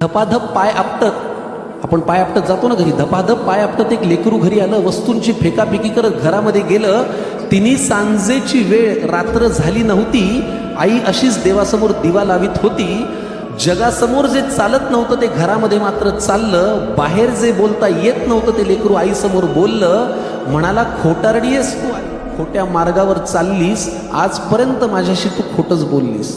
धपाधप पाय आपटत आपण पाय आपटत जातो ना घरी. धपाधप पाय आपटत एक लेकरू घरी आलं वस्तूंची फेकाफेकी करत घरामध्ये गेलं तिने सांजेची वेळ रात्र झाली नव्हती. आई अशीच देवासमोर दिवा लावित होती. जगासमोर जे चालत नव्हतं ते घरामध्ये मात्र चाललं. बाहेर जे बोलता येत नव्हतं ते लेकरू आईसमोर बोललं म्हणाला खोटारडी आहेस तू आई. खोट्या मार्गावर चाललीस. आजपर्यंत माझ्याशी तू खोटच बोललीस.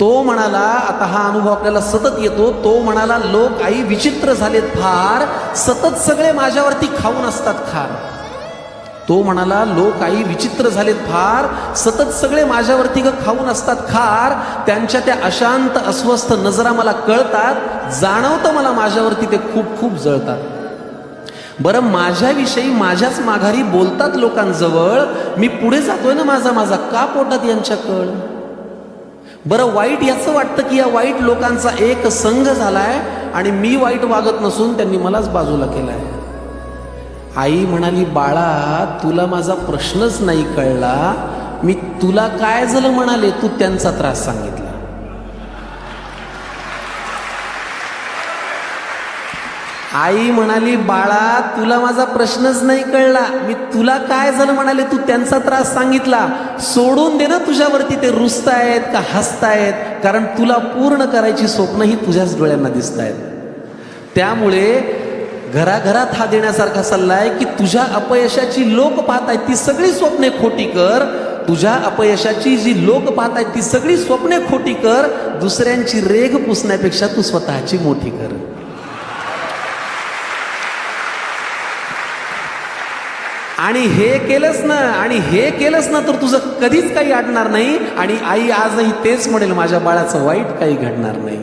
तो म्हणाला आता हा अनुभव आपल्याला सतत येतो. तो म्हणाला लोक आई विचित्र झालेत फार. सतत सगळे माझ्यावरती खाऊन असतात खार. तो म्हणाला लोक आई विचित्र झालेत फार. सतत सगळे माझ्यावरती ग खाऊन असतात खार. त्यांच्या त्या अशांत अस्वस्थ नजरा मला कळतात. जाणवतं मला माझ्यावरती ते खूप खूप जळतात. बरं माझ्याविषयी माझ्याच माघारी बोलतात लोकांजवळ. मी पुढे जातोय ना माझा माझा का पोटात यांच्या कळ बरं वाईट याचं वाटतं की या वाईट लोकांचा एक संघ झालाय आणि मी वाईट वागत नसून त्यांनी मलाच बाजूला केलाय. आई म्हणाली बाळा तुला माझा प्रश्नच नाही कळला. मी तुला काय झालं म्हणाले तू त्यांचा त्रास सांगितला. आई म्हणाली बाळा तुला माझा प्रश्नच नाही कळला. मी तुला काय झालं म्हणाले तू त्यांचा त्रास सांगितला. सोडून दे ना तुझ्यावरती ते रुसतायत का हसतायत? कारण तुला पूर्ण करायची स्वप्न ही तुझ्याच डोळ्यांना दिसत आहेत त्यामुळे घराघरात हा देण्यासारखा सल्ला आहे की तुझ्या अपयशाची लोक पाहत आहेत ती सगळी स्वप्ने खोटी कर. तुझ्या अपयशाची जी लोक पाहत आहेत ती सगळी स्वप्ने खोटी कर. दुसऱ्यांची रेघ पुसण्यापेक्षा तू स्वतःची मोठी कर. आणि हे केलंच ना आणि हे केलंच ना तर तुझं कधीच काही अडणार नाही. आणि आई आजही तेच म्हणेल माझ्या बाळाचं वाईट काही घडणार नाही.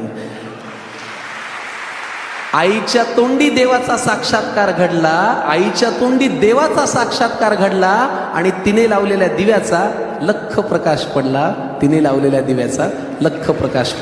आईच्या तोंडी देवाचा साक्षात्कार घडला आईच्या तोंडी देवाचा साक्षात्कार घडला आणि तिने लावलेल्या दिव्याचा लख प्रकाश पडला. तिने लावलेल्या दिव्याचा लख प्रकाश